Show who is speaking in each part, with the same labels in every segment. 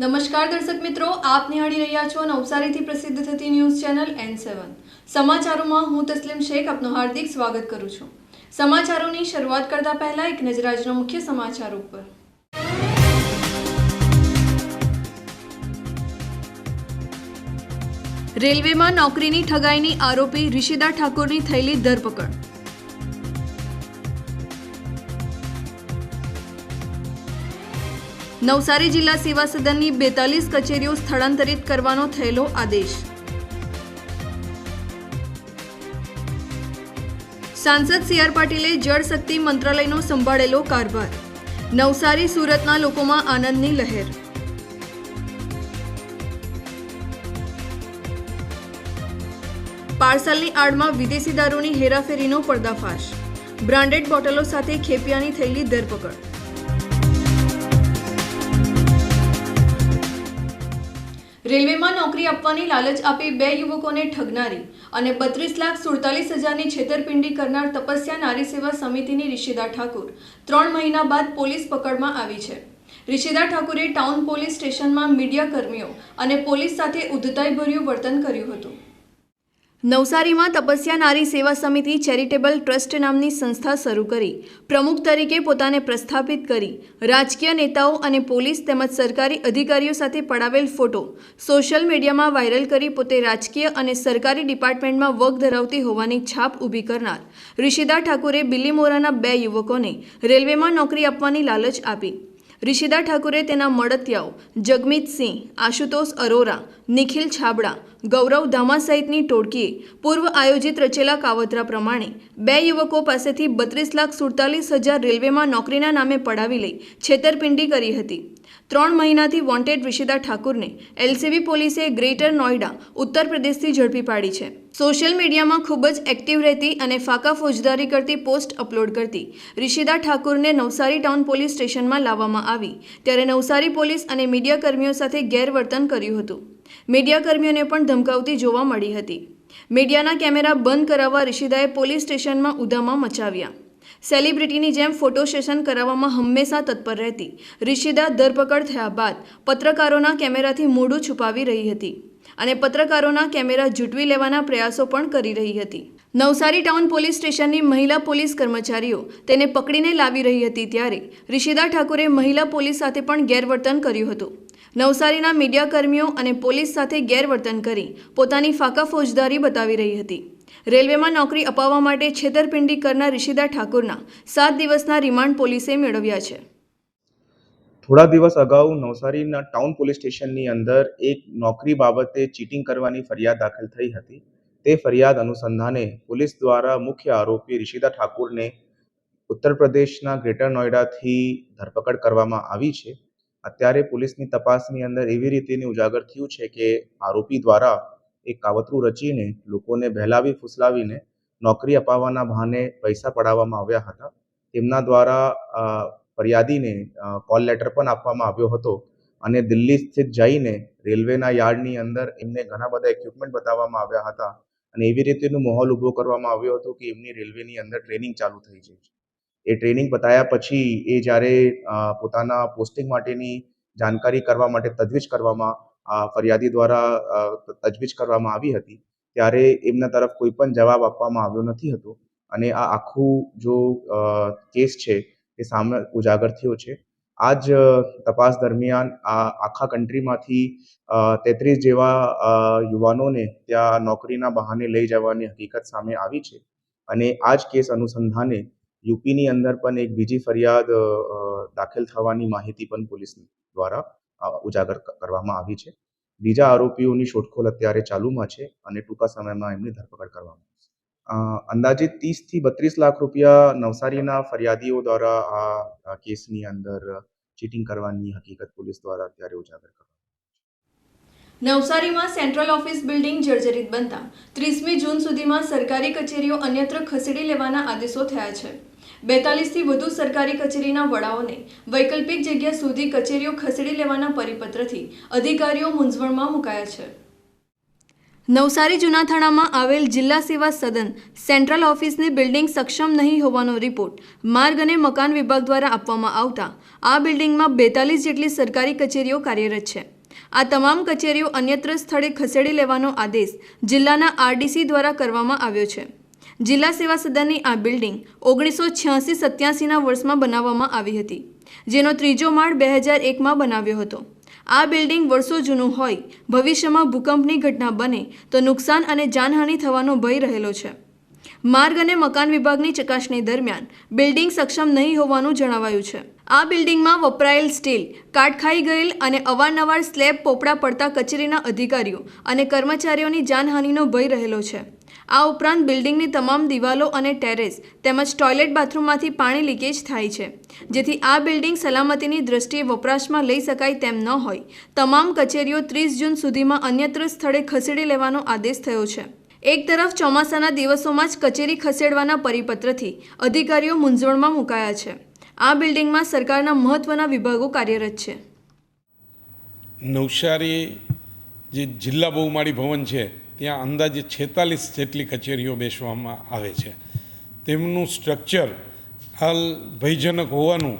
Speaker 1: નમસ્કાર દર્શક મિત્રો, આપ નિહાળી રહ્યા છો નવસારીથી પ્રસિદ્ધ થતી ન્યૂઝ ચેનલ એન સેવન સમાચારોમાં હું તસ્લીમ શેખ, આપનું હાર્દિક સ્વાગત કરું છું. સમાચારોની શરૂઆત કરતા પહેલા એક નજર આજના મુખ્ય સમાચાર ઉપર. રેલવેમાં નોકરીની ઠગાઈની આરોપી રિષિદા ઠાકોરની થયેલી ધરપકડ. નવસારી જિલ્લા સેવા સદનની બેતાલીસ કચેરીઓ સ્થળાંતરિત કરવાનો થયેલો આદેશ. સાંસદ સી આર પાટીલે જળ શક્તિ મંત્રાલયનો સંભાળેલો કારભાર. નવસારી, સુરતના લોકોમાં આનંદની લહેર. પાર્સલની આડમાં વિદેશી દારૂની હેરાફેરીનો પર્દાફાશ. બ્રાન્ડેડ બોટલો સાથે ખેપિયાની થયેલી ધરપકડ. રેલવેમાં નોકરી આપવાની લાલચ આપી બે યુવકોને ઠગનારી અને બત્રીસ લાખ સુડતાલીસ હજારની છેતરપિંડી કરનાર તપસ્યા નારી સેવા સમિતિની રિશિદા ઠાકુર ત્રણ મહિના બાદ પોલીસ પકડમાં આવી છે. રિશિદા ઠાકુરે ટાઉન પોલીસ સ્ટેશનમાં મીડિયા કર્મીઓ અને પોલીસ સાથે ઉદ્ધતાઈભર્યું વર્તન કર્યું હતું. નવસારીમાં તપસ્યા નારી સેવા સમિતિ ચેરિટેબલ ટ્રસ્ટ નામની સંસ્થા શરૂ કરી. પ્રમુખ તરીકે પોતાને પ્રસ્થાપિત કરી. રાજકીય નેતાઓ અને પોલીસ તેમજ સરકારી અધિકારીઓ સાથે પડાવેલ ફોટો સોશિયલ મીડિયામાં વાયરલ કરી પોતે રાજકીય અને સરકારી ડિપાર્ટમેન્ટમાં વગ ધરાવતી હોવાની છાપ ઊભી કરનાર. ઋષિદા ઠાકુરે બિલીમોરાના બે યુવકોને રેલવેમાં નોકરી આપવાની લાલચ આપી. રિશિદા ઠાકુરે તેના મળતિયાઓ જગમીતસિંહ આશુતોષ અરોરા, નિખિલ છાબડા, ગૌરવ ધામા સહિતની ટોળકીએ પૂર્વ આયોજિત રચેલા કાવતરા પ્રમાણે બે યુવકો પાસેથી બત્રીસ લાખ સુડતાલીસ હજાર રેલવેમાં નોકરીના નામે પડાવી લઈ છેતરપિંડી કરી હતી. ત્રણ મહિનાથી wanted Rishida ઠાકુરને L C B police greater Noida, Uttar પ્રદેશથી ઝડપી પાડી છે. સોશિયલ મીડિયામાં ખૂબ જ એક્ટિવ રહેતી અને ફાકા ફોજદારી કરતી પોસ્ટ અપલોડ કરતી. રિશિદા ઠાકુરને નવસારી ટાઉન પોલીસ સ્ટેશનમાં લાવવામાં આવી. ત્યારે નવસારી પોલીસ અને મીડિયાકર્મીઓ સાથે ગેરવર્તન કર્યું હતું. મીડિયાકર્મીઓને પણ ધમકાવતી જોવા મળી હતી. મીડિયાના કેમેરા બંધ કરાવવા રિશિદાએ પોલીસ સ્ટેશનમાં ઉધામાં મચાવ્યા. સેલિબ્રિટીની જેમ ફોટો સેશન કરાવવામાં હંમેશા તત્પર રહેતી. રિશિદા ધરપકડ થયા બાદ પત્રકારોના કેમેરાથી મોઢું છુપાવી રહી હતી. અને પત્રકારોના કેમેરા ઝૂંટવી લેવાના પ્રયાસો પણ કરી રહી હતી. નવસારી ટાઉન પોલીસ સ્ટેશનની મહિલા પોલીસ કર્મચારીઓ તેને પકડીને લાવી રહી હતી ત્યારે ઋષિદા ઠાકુરે મહિલા પોલીસ સાથે પણ ગેરવર્તન કર્યું હતું. નવસારીના મીડિયાકર્મીઓ અને પોલીસ સાથે ગેરવર્તન કરી પોતાની ફાકા ફોજદારી બતાવી રહી હતી. રેલવેમાં નોકરી અપાવવા માટે છેતરપિંડી કરનાર ઋષિદા ઠાકુરના સાત દિવસના રિમાન્ડ પોલીસે મેળવ્યા છે.
Speaker 2: થોડા દિવસ અગાઉ નવસારીના ટાઉન પોલીસ સ્ટેશનની અંદર એક નોકરી બાબતે ચીટિંગ કરવાની ફરિયાદ દાખલ થઈ હતી. તે ફરિયાદ અનુસંધાને પોલીસ દ્વારા મુખ્ય આરોપી રિષિદા ઠાકુરને ઉત્તર પ્રદેશના ગ્રેટર નોઈડાથી ધરપકડ કરવામાં આવી છે. અત્યારે પોલીસની તપાસની અંદર એવી રીતેની ઉજાગર થયું છે કે આરોપી દ્વારા એક કાવતરું રચીને લોકોને બહેલાવી ફૂસલાવીને નોકરી અપાવવાના બહાને પૈસા પડાવવામાં આવ્યા હતા. તેમના દ્વારા ફરિયાદીને કોલ લેટર પણ આપવામાં આવ્યો હતો અને દિલ્હી સ્થિત જઈને રેલવેના યાર્ડની અંદર એમને ઘણા બધા ઇક્વિપમેન્ટ બતાવવામાં આવ્યા હતા અને એવી રીતેનું માહોલ ઊભો કરવામાં આવ્યો હતો કે એમની રેલવેની અંદર ટ્રેનિંગ ચાલુ થઈ છે. એ ટ્રેનિંગ બતાવ્યા પછી એ જ્યારે પોતાના પોસ્ટિંગ માટેની જાણકારી કરવા માટે તજવીજ કરવામાં ફરિયાદી દ્વારા તજવીજ કરવામાં આવી હતી, ત્યારે એમના તરફ કોઈ પણ જવાબ આપવામાં આવ્યો નથી હતો અને આ આખું જો કેસ છે એ સામે ઉજાગર થયો છે. આ જ તપાસ દરમિયાન આ આખા કન્ટ્રીમાંથી તેત્રીસ જેવા યુવાનોને ત્યાં નોકરીના બહાને લઈ જવાની હકીકત સામે આવી છે. અને આ જ કેસ અનુસંધાને યુપીની અંદર પણ એક બીજી ફરિયાદ દાખલ થવાની માહિતી પણ પોલીસ દ્વારા ઉજાગર કરવામાં આવી છે. બીજા આરોપીઓની શોધખોળ અત્યારે ચાલુમાં છે અને ટૂંકા સમયમાં એમની ધરપકડ કરવામાં આવશે અ, અંદાજિત ત્રીસથી બત્રીસ લાખ રૂપિયા નવસારીના ફરિયાદીઓ દ્વારા આ કેસની અંદર ચીટિંગ કરવાની હકીકત પોલીસ દ્વારા અત્યારે ઉજાગર કરવામાં
Speaker 1: નવસારીમાં સેન્ટ્રલ ઓફિસ બિલ્ડિંગ જર્જરિત બનતા ત્રીસમી જૂન સુધીમાં સરકારી કચેરીઓ અન્યત્ર ખસેડી લેવાના આદેશો થયા છે. બેતાલીસથી વધુ સરકારી કચેરીના વડાઓને વૈકલ્પિક જગ્યા સુધી કચેરીઓ ખસેડી લેવાના પરિપત્રથી અધિકારીઓ મૂંઝવણમાં મુકાયા છે. નવસારી જૂના થાણામાં આવેલ જિલ્લા સેવા સદન સેન્ટ્રલ ઓફિસની બિલ્ડિંગ સક્ષમ નહીં હોવાનો રિપોર્ટ માર્ગ અને મકાન વિભાગ દ્વારા આપવામાં આવતા. આ બિલ્ડિંગમાં બેતાલીસ જેટલી સરકારી કચેરીઓ કાર્યરત છે. આ તમામ કચેરીઓ અન્યત્ર સ્થળે ખસેડી લેવાનો આદેશ જિલ્લાના આરડીસી દ્વારા કરવામાં આવ્યો છે. જિલ્લા સેવા સદનની આ બિલ્ડિંગ ઓગણીસો છ્યાસી સત્યાસીના વર્ષમાં બનાવવામાં આવી હતી. જેનો ત્રીજો માળ બે હજાર એકમાં બનાવ્યો હતો. આ બિલ્ડિંગ વર્ષો જૂનું હોય, ભવિષ્યમાં ભૂકંપની ઘટના બને, તો નુકસાન અને જાનહાનિ થવાનો ભય રહેલો છે. માર્ગ અને મકાન વિભાગની ચકાસણી દરમિયાન બિલ્ડિંગ સક્ષમ નહીં હોવાનું જણાવાયું છે. આ બિલ્ડિંગમાં વપરાયેલ સ્ટીલ કાટ ખાઈ ગયેલ અને અવારનવાર સ્લેબ પોપડા પડતા કચેરીના અધિકારીઓ અને કર્મચારીઓની જાનહાનિનો ભય રહેલો છે. આ ઉપરાંત બિલ્ડિંગની તમામ દિવાલો અને ટેરેસ તેમજ ટોયલેટ બાથરૂમમાંથી પાણી લીકેજ થાય છે. જેથી આ બિલ્ડિંગ સલામતીની દ્રષ્ટિએ વપરાશમાં લઈ શકાય તેમ ન હોય. તમામ કચેરીઓ ત્રીસ જૂન સુધીમાં અન્યત્ર સ્થળે ખસેડી લેવાનો આદેશ થયો છે. એક તરફ ચોમાસાના દિવસોમાં જ કચેરી ખસેડવાના પરિપત્રથી અધિકારીઓ મૂંઝવણમાં મુકાયા છે. આ બિલ્ડિંગમાં સરકારના મહત્વના વિભાગો કાર્યરત છે.
Speaker 3: નવસારી જે જિલ્લા બહુમાળી ભવન છે ત્યાં અંદાજે છેતાલીસ જેટલી કચેરીઓ બેસવામાં આવે છે. તેમનું સ્ટ્રક્ચર હાલ ભયજનક હોવાનું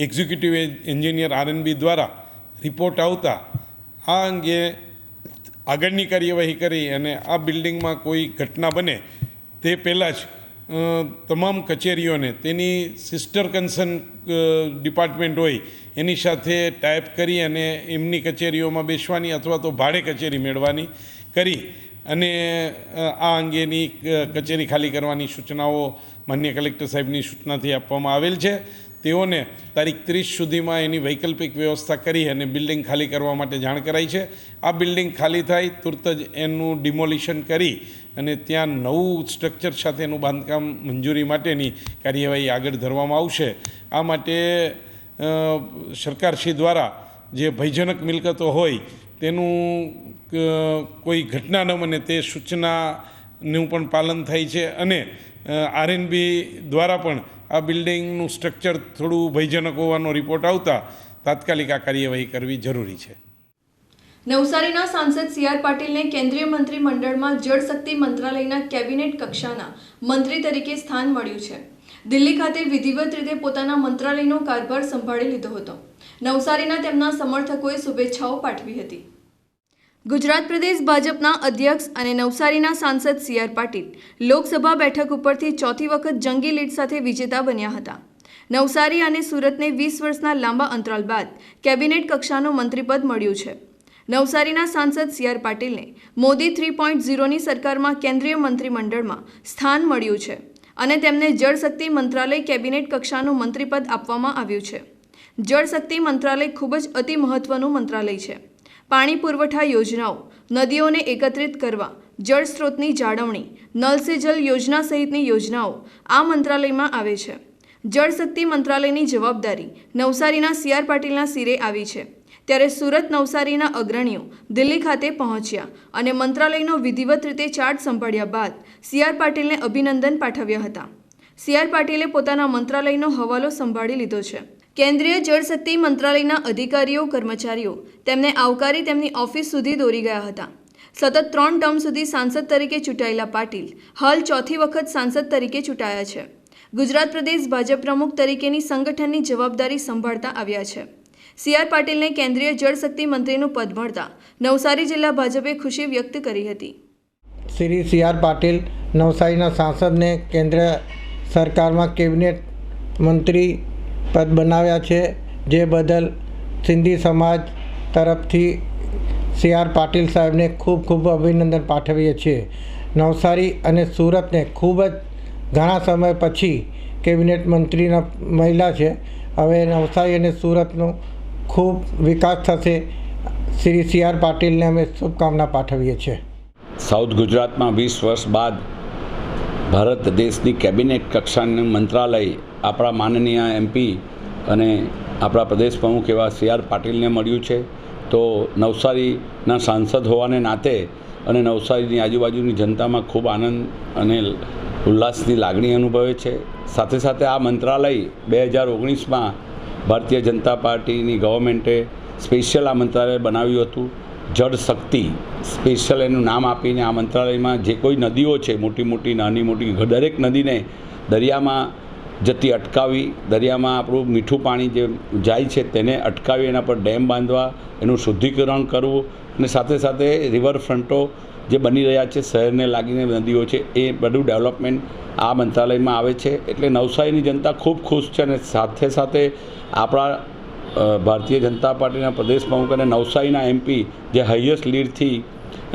Speaker 3: executive engineer R N B દ્વારા રિપોર્ટ આવતા આ અંગે આગળની કાર્યવાહી કરી અને આ બિલ્ડિંગમાં કોઈ ઘટના બને તે પહેલાં જ તમામ કચેરીઓને તેની સિસ્ટર કન્સર્ન ડિપાર્ટમેન્ટ હોય એની સાથે ટાઈપ કરી અને એમની કચેરીઓમાં બેસવાની અથવા તો ભાડે કચેરી મેળવાની કરી અને આ અંગેની કચેરી ખાલી કરવાની સૂચનાઓ માન્ય કલેક્ટર સાહેબની સૂચનાથી આપવામાં આવેલ છે. તેઓને તારીખ ત્રીસ સુધીમાં એની વૈકલ્પિક વ્યવસ્થા કરી અને બિલ્ડિંગ ખાલી કરવા માટે જાણ કરાઈ છે. આ બિલ્ડિંગ ખાલી થાય તુરત જ એનું ડિમોલિશન કરી અને ત્યાં નવું સ્ટ્રક્ચર સાથેનું બાંધકામ મંજૂરી માટેની કાર્યવાહી આગળ ધરવામાં આવશે. આ માટે સરકારશ્રી દ્વારા જે ભયજનક મિલકતો હોય તેનું કોઈ ઘટના ન બને તે સૂચનાનું પણ પાલન થાય છે અને આરએનબી દ્વારા પણ આ બિલ્ડિંગનું સ્ટ્રક્ચર થોડું ભયજનક હોવાનો રિપોર્ટ આવતા તાત્કાલિક આ કાર્યવાહી કરવી જરૂરી છે.
Speaker 1: નવસારીના સાંસદ સી આર પાટીલને કેન્દ્રીય મંત્રીમંડળમાં મંડળમાં શક્તિ મંત્રાલયના કેબિનેટ કક્ષાના મંત્રી તરીકે સ્થાન મળ્યું છે. દિલ્હી ખાતે વિધિવત રીતે પોતાના મંત્રાલયનો કારભાર સંભાળી લીધો હતો. નવસારીના તેમના સમર્થકોએ શુભેચ્છાઓ પાઠવી હતી. ગુજરાત પ્રદેશ ભાજપના અધ્યક્ષ અને નવસારીના સાંસદ સી આર પાટીલ લોકસભા બેઠક ઉપરથી ચોથી વખત જંગી લીડ સાથે વિજેતા બન્યા હતા. નવસારી અને સુરતને વીસ વર્ષના લાંબા અંતરાલ બાદ કેબિનેટ કક્ષાનું મંત્રીપદ મળ્યું છે. નવસારીના સાંસદ સી આર પાટીલને મોદી થ્રી પોઈન્ટ ઝીરોની સરકારમાં કેન્દ્રીય મંત્રીમંડળમાં સ્થાન મળ્યું છે. અને તેમને જળશક્તિ મંત્રાલય કેબિનેટ કક્ષાનું મંત્રીપદ આપવામાં આવ્યું છે. જળશક્તિ મંત્રાલય ખૂબ જ અતિ મહત્વનું મંત્રાલય છે. પાણી પુરવઠા યોજનાઓ, નદીઓને એકત્રિત કરવા, જળ સ્ત્રોતની જાળવણી નલ સે જલ યોજના સહિતની યોજનાઓ આ મંત્રાલયમાં આવે છે. જળશક્તિ મંત્રાલયની જવાબદારી નવસારીના સી આર પાટીલના સિરે આવી છે. ત્યારે સુરત નવસારીના અગ્રણીઓ દિલ્હી ખાતે પહોંચ્યા અને મંત્રાલયનો વિધિવત રીતે ચાર્જ સંભાળ્યા બાદ સી આર પાટીલને અભિનંદન પાઠવ્યા હતા. સી આર પાટીલે પોતાના મંત્રાલયનો હવાલો સંભાળી લીધો છે. કેન્દ્રીય જળશક્તિ મંત્રાલયના અધિકારીઓ, કર્મચારીઓ તેમને આવકારી તેમની ઓફિસ સુધી દોરી ગયા હતા. સતત ત્રણ ટર્મ સુધી સાંસદ તરીકે ચૂંટાયેલા પાટીલ હાલ ચોથી વખત સાંસદ તરીકે ચૂંટાયા છે. ગુજરાત પ્રદેશ ભાજપ પ્રમુખ તરીકેની સંગઠનની જવાબદારી સંભાળતા આવ્યા છે. સી આર પાટીલને કેન્દ્રીય જળશક્તિ મંત્રીનું પદ મળતા નવસારી જિલ્લા ભાજપે ખુશી વ્યક્ત કરી હતી.
Speaker 4: શ્રી સી આર પાટીલ નવસારીના સાંસદને કેન્દ્ર સરકારમાં કેબિનેટ મંત્રી પદ બનાવ્યા છે. જે બદલ સિંધી સમાજ તરફથી સી આર પાટીલ સાહેબને ખૂબ ખૂબ અભિનંદન પાઠવીએ છીએ. નવસારી અને સુરતને ખૂબ જ ઘણા સમય પછી કેબિનેટ મંત્રીના મહિલા છે. હવે નવસારી અને સુરતનો ખૂબ વિકાસ થશે. શ્રી સી આર પાટીલને અમે શુભકામના પાઠવીએ છીએ.
Speaker 5: સાઉથ ગુજરાતમાં વીસ વર્ષ બાદ ભારત દેશની કેબિનેટ કક્ષાનું મંત્રાલય આપણા માનનીય એમપી અને આપણા પ્રદેશ પ્રમુખ એવા સી આર પાટીલને મળ્યું છે. તો નવસારીના સાંસદ હોવાને નાતે અને નવસારીની આજુબાજુની જનતામાં ખૂબ આનંદ અને ઉલ્લાસની લાગણી અનુભવે છે. સાથે સાથે આ મંત્રાલય બે હજાર ઓગણીસમાં ભારતીય જનતા પાર્ટીની ગવર્મેન્ટે સ્પેશિયલ આ મંત્રાલય બનાવ્યું હતું. જળ શક્તિ સ્પેશિયલ એનું નામ આપીને આ મંત્રાલયમાં જે કોઈ નદીઓ છે, મોટી મોટી, નાની મોટી દરેક નદીને દરિયામાં જતી અટકાવી, દરિયામાં આપણું મીઠું પાણી જે જાય છે તેને અટકાવી, એના પર ડેમ બાંધવા, એનું શુદ્ધિકરણ કરવું અને સાથે સાથે રિવરફ્રન્ટો જે બની રહ્યા છે, શહેરને લાગીને નદીઓ છે, એ બધું ડેવલપમેન્ટ આ મંત્રાલયમાં આવે છે. એટલે નવસારીની જનતા ખૂબ ખુશ છે અને સાથે સાથે આપણા ભારતીય જનતા પાર્ટીના પ્રદેશ પ્રમુખ અને નવસારીના એમપી જે હાઈએસ્ટ લીડથી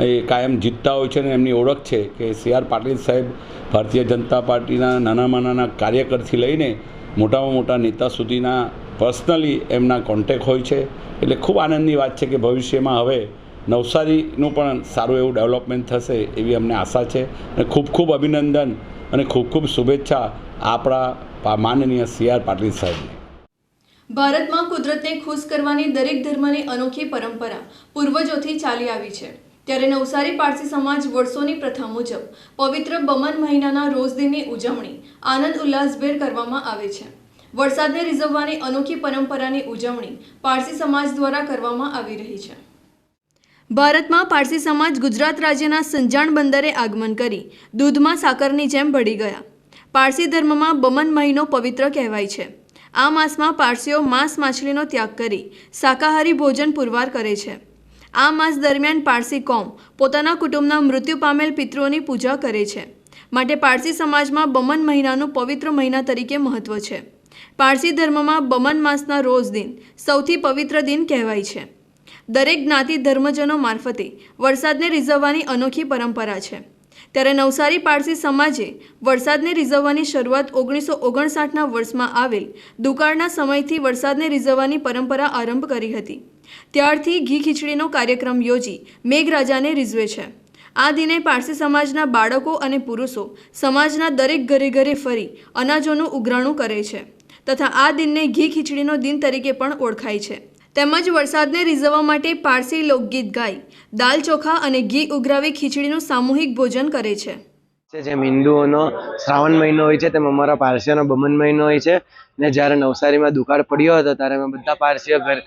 Speaker 5: એ કાયમ જીતતા હોય છે અને એમની ઓળખ છે કે સી આર પાટીલ સાહેબ ભારતીય જનતા પાર્ટીના નાનામાં નાના કાર્યકરથી લઈને મોટામાં મોટા નેતા સુધીના પર્સનલી એમના કોન્ટેક હોય છે. એટલે ખૂબ આનંદની વાત છે કે ભવિષ્યમાં હવે નવસારીનું પણ સારું એવું ડેવલપમેન્ટ થશે એવી અમને આશા છે. અને ખૂબ ખૂબ અભિનંદન અને ખૂબ ખૂબ શુભેચ્છા આપણા માનનીય સી આર પાટીલ સાહેબને.
Speaker 1: ભારતમાં કુદરતને ખુશ કરવાની દરેક ધર્મની અનોખી પરંપરા પૂર્વજોથી ચાલી આવી છે. ત્યારે નવસારી પારસી સમાજ વર્ષોની પ્રથા મુજબ પવિત્ર બમન મહિનાના રોજ દિનની ઉજવણી આનંદ ઉલ્લાસભેર કરવામાં આવે છે. વરસાદને રીઝવવાની અનોખી પરંપરાની ઉજવણી પારસી સમાજ દ્વારા કરવામાં આવી રહી છે. ભારતમાં પારસી સમાજ ગુજરાત રાજ્યના સંજાણ બંદરે આગમન કરી. દૂધમાં સાકરની જેમ ભળી ગયા. પારસી ધર્મમાં બમન મહિનો પવિત્ર કહેવાય છે. આ માસમાં પારસીઓ માંસ માછલીનો ત્યાગ કરી શાકાહારી ભોજન પુરવાર કરે છે. આ માસ દરમિયાન પારસી કોમ પોતાના કુટુંબના મૃત્યુ પામેલ પિતૃઓની પૂજા કરે છે. માટે પારસી સમાજમાં બમન મહિનાનું પવિત્ર મહિના તરીકે મહત્વ છે. પારસી ધર્મમાં બમન માસના રોજ દિન સૌથી પવિત્ર દિન કહેવાય છે. દરેક જ્ઞાતિ ધર્મજનો મારફતે વરસાદને રીઝવવાની અનોખી પરંપરા છે. ત્યારે નવસારી પારસી સમાજે વરસાદને રીઝવવાની શરૂઆત ઓગણીસો ઓગણસાઠના વર્ષમાં આવેલ દુકાળના સમયથી વરસાદને રીઝવવાની પરંપરા આરંભ કરી હતી. ત્યારથી ઘી ખીચડીનો કાર્યક્રમ યોજી મેઘરાજાને રીઝવે છે. આ દિને પારસી સમાજના બાળકો અને પુરુષો સમાજના દરેક ઘરે ઘરે ફરી અનાજોનું ઉઘરાણું કરે છે. તથા આ દિનને ઘી ખીચડીનો દિન તરીકે પણ ઓળખાય છે. તેમજ વરસાદને રીઝવવા માટે પારસી લોકગીત ગાઈ દાલ ચોખા અને ઘી ઉઘરાવી ખીચડીનું સામૂહિક ભોજન કરે છે.
Speaker 6: જેમ હિન્દુઓનો શ્રાવણ મહિનો હોય છે, તેમ અમારા પારસીઓનો બમન મહિનો હોય છે. ને જ્યારે નવસારીમાં દુકાળ પડ્યો હતો, ત્યારે અમે બધા પારસીઓ ઘર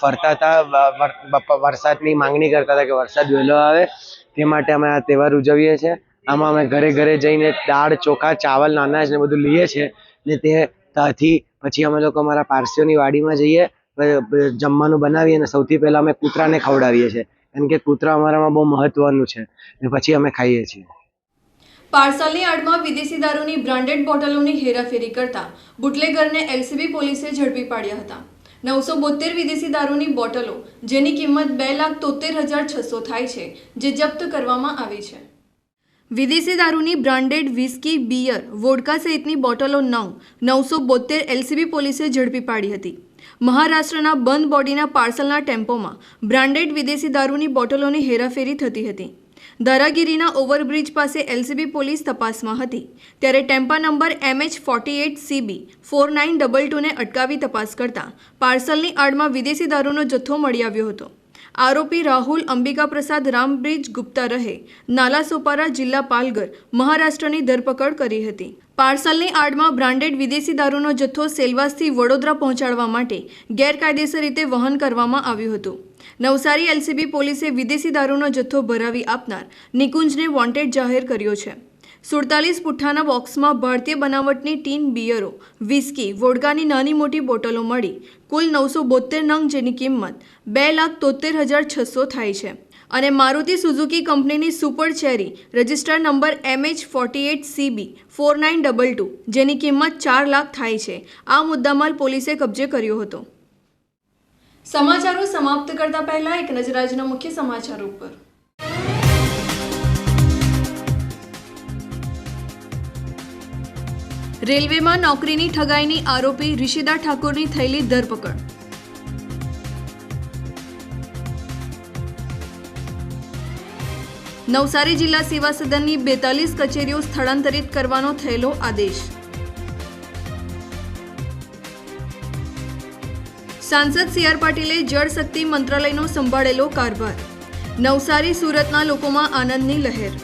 Speaker 6: ફરતા હતા વરસાદની માંગણી કરતા હતા કે વરસાદ વહેલો આવે. તે માટે અમે આ તહેવાર ઉજવીએ છીએ. આમાં અમે ઘરે ઘરે જઈને દાળ, ચોખા, ચાવલ નાનાજ ને બધું લઈએ છીએ. ને તે ત્યાંથી પછી અમે લોકો અમારા પારસીઓની વાડીમાં જઈએ. જમવાનું બનાવીએ અને સૌથી પહેલાં અમે કૂતરાને ખવડાવીએ છીએ. કારણ કે કૂતરા અમારામાં બહુ મહત્વનું છે ને પછી અમે ખાઈએ છીએ.
Speaker 1: પાર્સલની આડમાં વિદેશી દારૂની બ્રાન્ડેડ બોટલોની હેરાફેરી કરતા બુટલેગરને એલસીબી પોલીસે ઝડપી પાડ્યા હતા. નવસો બોતેર વિદેશી દારૂની બોટલો, જેની કિંમત બે લાખ તોતેર હજાર છસો થાય છે, જે જપ્ત કરવામાં આવી છે. વિદેશી દારૂની બ્રાન્ડેડ વિસ્કી, બિયર, વોડકા સહિતની બોટલો નવ, નવસો બોતેર એલસીબી પોલીસે ઝડપી પાડી હતી. મહારાષ્ટ્રના બંધ બોડીના પાર્સલના ટેમ્પોમાં બ્રાન્ડેડ વિદેશી દારૂની બોટલોની હેરાફેરી થતી હતી. દારાગીરીના ઓવરબ્રિજ પાસે એલસીબી પોલીસ તપાસમાં હતી. ત્યારે ટેમ્પા number M H forty eight C B four nine double ટુને અટકાવી તપાસ કરતા પાર્સલની આડમાં વિદેશી દારૂનો જથ્થો મળી આવ્યો હતો. આરોપી રાહુલ અંબિકા પ્રસાદ રામબ્રિજ ગુપ્તા રહે. નાલાસોપારા જિલ્લા પાલઘર, મહારાષ્ટ્રની ધરપકડ કરી હતી. પાર્સલની આડમાં બ્રાન્ડેડ વિદેશી દારૂનો જથ્થો સેલવાસથી વડોદરા પહોંચાડવા માટે ગેરકાયદેસર રીતે વહન કરવામાં આવ્યું હતું. નવસારી એલસીબી પોલીસે વિદેશી દારૂનો જથ્થો ભરાવી આપનાર નિકુંજને વોન્ટેડ જાહેર કર્યો છે. સુડતાલીસ પુઠ્ઠાના બોક્સમાં ભારતીય બનાવટની ટીન બિયરો, વિસ્કી, વોડકાની નાની મોટી બોટલો મળી. કુલ નવસો બોતેર નંગ જેની કિંમત બે લાખ તોતેર હજાર છસો થાય છે. અને મારુતિ સુઝુકી કંપનીની super carry, register number M H forty eight C B, four nine double two, જેની કિંમત ચાર લાખ થાય છે. આ મુદ્દામાલ પોલીસે કબજે કર્યો હતો. સમાચારો સમાપ્ત કરતા પહેલા એક નજર આજના મુખ્ય સમાચારો ઉપર. રેલવેમાં નોકરીની ઠગાઈની આરોપી ઋષિદા ઠાકોરની થયેલી ધરપકડ. નવસારી જિલ્લા સેવા સદનની બેતાલીસ કચેરીઓ સ્થળાંતરિત કરવાનો થયેલો આદેશ. સાંસદ સી આર પાટીલે જળ શક્તિ મંત્રાલયનો સંભાળેલો કારભાર. નવસારી સુરતના લોકોમાં આનંદની લહેર.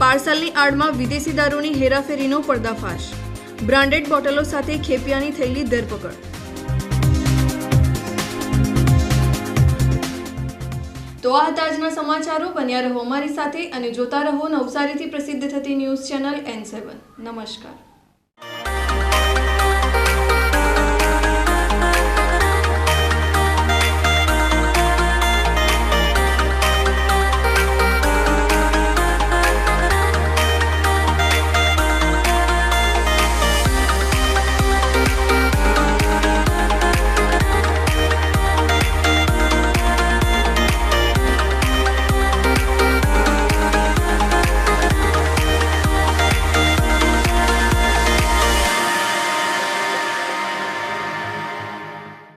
Speaker 1: પાર્સલની આડમાં વિદેશી દારૂની હેરાફેરીનો પર્દાફાશ. બ્રાન્ડેડ બોટલો સાથે ખેપિયાની થયેલી ધરપકડ. તો આ હતા આજના સમાચારો. બન્યા રહો અમારી સાથે અને જોતા રહો નવસારીથી પ્રસિદ્ધ થતી ન્યૂઝ ચેનલ એન સેવન નમસ્કાર.